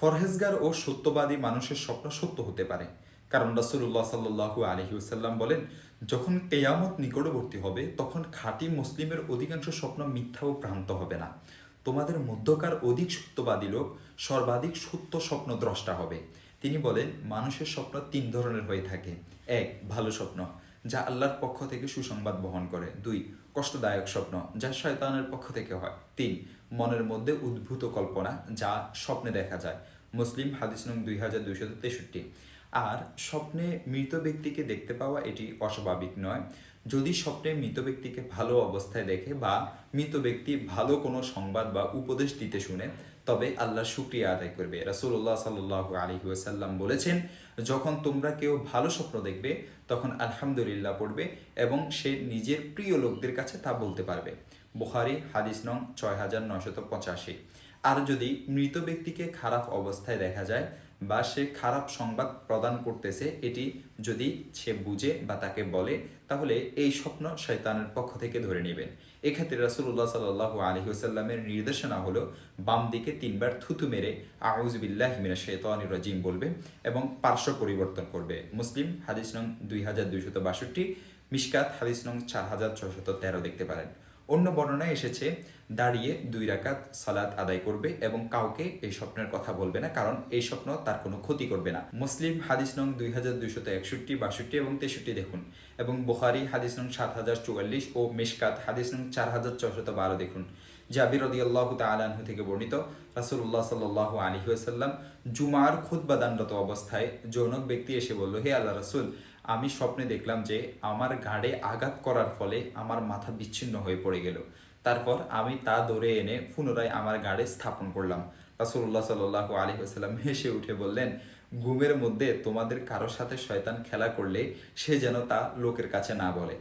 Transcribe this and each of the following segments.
ফরহেজগার ও সত্যবাদী মানুষের স্বপ্ন সত্য হতে পারে। কারণ রাসুল্লাহ সাল্লু আলহিউসাল্লাম বলেন, যখন কেয়ামত নিকটবর্তী হবে, তখন খাঁটি মুসলিমের অধিকাংশ স্বপ্ন মিথ্যা ও ভ্রান্ত হবে না। তোমাদের মধ্যকার অধিক সত্যবাদী লোক সর্বাধিক সত্য স্বপ্ন দ্রষ্টা হবে। তিনি বলেন, মানুষের স্বপ্ন তিন ধরনের হয়ে থাকে। এক, ভালো স্বপ্ন, যা আল্লাহর পক্ষ থেকে সুসংবাদ বহন করে। দুই, কষ্টদায়ক স্বপ্ন, যা শয়তানের পক্ষ থেকে হয়। তিন মনের মধ্যে উদ্ভূত কল্পনা যা স্বপ্নে দেখা যায়। মুসলিম হাদিস নং দুই হাজার দুইশত তেষট্টি। আর স্বপ্নে মৃত ব্যক্তিকে দেখতে পাওয়া এটি অস্বাভাবিক নয়। যদি স্বপ্নে মৃত ব্যক্তিকে ভালো অবস্থায় দেখে বা মৃত ব্যক্তি ভালো কোনো সংবাদ বা উপদেশ দিতে শুনে, তবে আল্লাহ শুক্রিয়া আদায় করবে। রাসুল্লাহ সাল্লাহ আলী ওয়াসাল্লাম বলেছেন, যখন তোমরা কেউ ভালো স্বপ্ন দেখবে, তখন আলহামদুলিল্লাহ পড়বে এবং সে নিজের প্রিয় লোকদের কাছে তা বলতে পারবে। বুখারি, হাদিস নং ছয় হাজার নশত পঁচাশি। আর যদি মৃত ব্যক্তিকে খারাপ অবস্থায় দেখা যায় বা সে খারাপ সংবাদ প্রদান করতেছে, এটি যদি সে বুঝে বা তাকে বলে, তাহলে এই স্বপ্ন শয়তানের পক্ষ থেকে ধরে নেবেন। এক্ষেত্রে রাসুল্লাহ সাল আলী হুসাল্লামের নির্দেশনা হলো, বাম দিকে তিনবার থুতু মেরে আউজবিল্লাহ হিমিনা শেতানি রাজিম বলবে এবং পার্শ্ব পরিবর্তন করবে। মুসলিম, হাদিস নং দুই হাজার দুইশত বাষট্টি মিসকাত হাদিস নং চার হাজার ছশত তেরো দেখতে পারেন। অন্য বর্ণনায় এসেছে, দাঁড়িয়ে দুই রাকাত সালাত আদায় করবে এবং কাউকে এই স্বপ্নের কথা বলবে না, কারণ এই স্বপ্ন তার কোনো ক্ষতি করবে না। মুসলিম হাদিস নং দুই হাজার দুইশত একষট্টি, বাষট্টি এবং তেষট্টি দেখুন এবং বুখারি হাদিস নং সাত হাজার চুয়াল্লিশ ও মিশকাত হাদিস নং চার হাজার ছশত বারো দেখুন। জাবির রদি আল্লাহ তালাহু থেকে বর্ণিত রাসুল্লাহ সাল্লাহ আলী আসাল্লাম জুমার খুদ্বাদানরত অবস্থায় যৌনক ব্যক্তি এসে বলল, হে আল্লাহ রসুল আমি স্বপ্নে দেখলাম যে আমার ঘাড়ে আঘাত করার ফলে আমার মাথা বিচ্ছিন্ন হয়ে পড়ে গেল। তারপর আমি তা ধরে এনে পুনরায় আমার গাড়ে স্থাপন করলাম। রাসুল্লাহ সাল্লাহ আলী আসাল্লাম হেসে উঠে বললেন, ঘুমের মধ্যে তোমাদের কারোর সাথে শয়তান খেলা করলে সে যেন তা লোকের কাছে না বলে।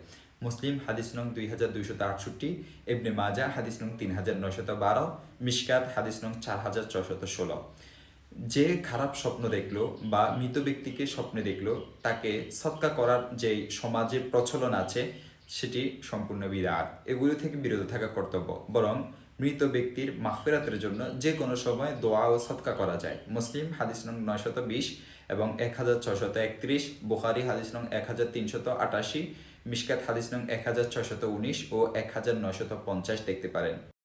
মুসলিম হাদিস নং দুই হাজার দুইশত আটষট্টি এবনে মাজা হাদিস নং তিন হাজার নয়শত বারো, মিশকাত হাদিস নং চার হাজার ছশত ষোলো। যে খারাপ স্বপ্ন দেখল বা মৃত ব্যক্তিকে স্বপ্নে দেখল, তাকে সৎকা করার যে সমাজে প্রচলন আছে, সেটি সম্পূর্ণ বিরাট। এগুলো থেকে বিরত থাকা কর্তব্য। বরং মৃত ব্যক্তির মাহফেরাতের জন্য যে কোনো সময় দোয়া ও সৎকা করা যায়। মুসলিম হাদিস নং নয়শত বিশ এবং এক হাজার ছশত একত্রিশ, বুখারি হাদিস নং এক হাজার তিনশত আটাশি, মিশকাত হাদিস নং এক হাজার ছশত উনিশ ও এক হাজার নয়শত পঞ্চাশ দেখতে পারেন।